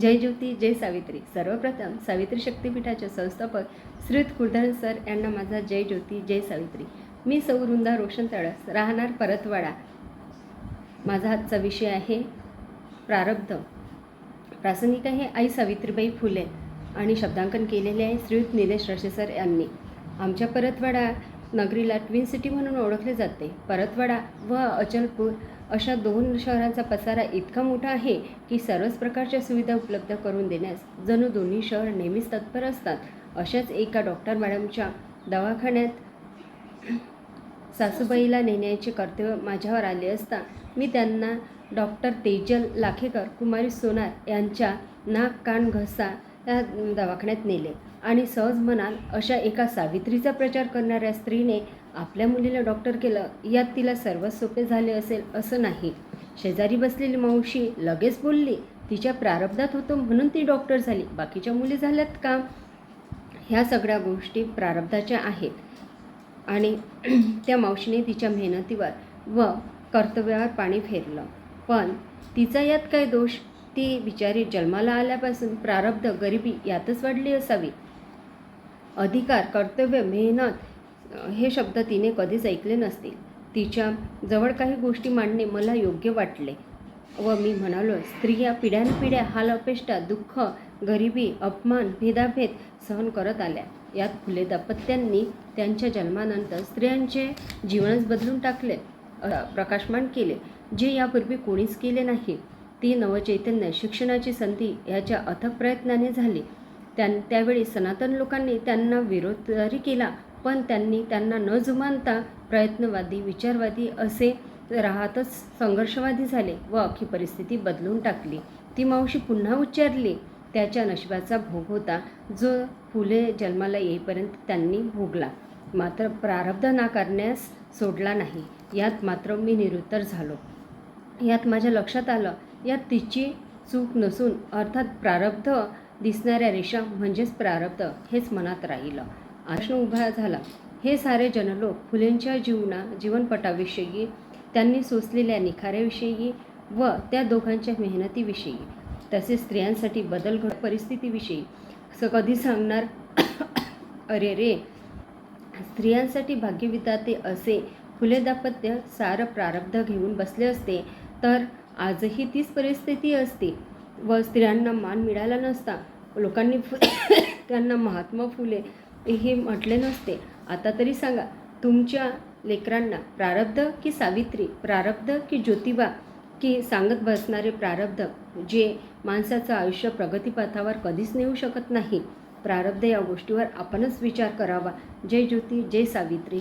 जय ज्योती जय सावित्री. सर्वप्रथम सावित्री शक्तीपीठाचे संस्थापक श्रीत कुलधर सर यांना माझा जय ज्योती जय सावित्री. मी सौवृंदा रोशन तळस राहणार परतवाडा. माझा आजचा विषय आहे प्रारब्ध. प्रासंगिक आहे आई सावित्रीबाई फुले आणि शब्दांकन केलेले आहे श्रीयुत निलेश रशे सर यांनी. आमच्या परतवाडा नगरीला ट्विन सिटी म्हणून ओळखले जाते. परतवाडा व अचलपूर अशा दोन शहरांचा पसारा इतका मोठा आहे की सर्वच प्रकारच्या सुविधा उपलब्ध करून देण्यास जणू दोन्ही शहर नेहमीच तत्पर असतात. अशाच एका डॉक्टर मॅडमच्या दवाखान्यात सासूबाईला नेण्याचे कर्तव्य माझ्यावर आले असता मी त्यांना डॉक्टर तेजल लाखेकर कुमारी सोनार यांच्या नाक कान घसा त्या दवाखान्यात नेले. आणि सहज म्हणाल अशा एका सावित्रीचा प्रचार करणाऱ्या स्त्रीने आपल्या मुलीला डॉक्टर केलं यात तिला सर्वात सोपे झाले असेल असं नाही. शेजारी बसलेली मावशी लगेच बोलली तिच्या प्रारब्धात होतो म्हणून ती डॉक्टर झाली. बाकीच्या मुली झाल्यात का? ह्या सगळ्या गोष्टी प्रारब्धाच्या आहेत. आणि त्या मावशीने तिच्या मेहनतीवर व कर्तव्यावर पाणी फेरलं. पण तिचा यात काय दोष? ती बिचारी जन्माला आल्यापासून प्रारब्ध गरिबी यातच वाढली असावी. अधिकार कर्तव्य मेहनत हे शब्द तिने कधीच ऐकले नसतील. तिच्या जवळ काही गोष्टी मांडणे मला योग्य वाटले व मी म्हणालो स्त्रिया पिढ्यानपिढ्या हाल अपेष्टा दुःख गरिबी अपमान भेदाभेद सहन करत आल्या. यात फुले दाम्पत्यांनी त्यांच्या जन्मानंतर स्त्रियांचे जीवनच बदलून टाकले प्रकाशमान केले जे यापूर्वी कोणीच केले नाही. ती नवचैतन्य शिक्षणाची संधी याच्या अथक प्रयत्नाने झाली. त्यां त्यावेळी सनातन लोकांनी त्यांना विरोध जरी केला पण त्यांनी त्यांना न जुमानता प्रयत्नवादी विचारवादी असे राहतच संघर्षवादी झाले व अख्खी परिस्थिती बदलून टाकली. ती मावशी पुन्हा उच्चारली त्याच्या नशिबाचा भोग होता जो फुले जन्माला येईपर्यंत त्यांनी भोगला. मात्र प्रारब्ध नाकारण्यास सोडला नाही. यात मात्र मी निरुत्तर झालो. यात माझ्या लक्षात आलं यात तिची चूक नसून अर्थात प्रारब्ध दिसणाऱ्या रेषा म्हणजेच प्रारब्ध हेच मनात राहिलं. प्रश्न उभा झाला. हे सारे जनलोक फुलेंच्या जीवना जीवनपटाविषयी त्यांनी सोसलेल्या निखाऱ्याविषयी व त्या दोघांच्या मेहनतीविषयी तसेच स्त्रियांसाठी बदल घड परिस्थितीविषयी स कधी सांगणार? अरे रे! स्त्रियांसाठी भाग्यविदाते असे फुले दाम्पत्य सारं प्रारब्ध घेऊन बसले असते तर आजही तीच परिस्थिती असते. व स्त्रियांना मान मिळाला नसता. लोकांनी त्यांना महात्मा फुले हे म्हटले नसते. आता तरी सांगा तुमच्या लेकरांना प्रारब्ध की सावित्री? प्रारब्ध की ज्योतिबा? की सांगत बसणारे प्रारब्ध जे माणसाचं आयुष्य प्रगतीपथावर कधीच नेऊ शकत नाही? प्रारब्ध या गोष्टीवर आपणच विचार करावा. जय ज्योती जय सावित्री.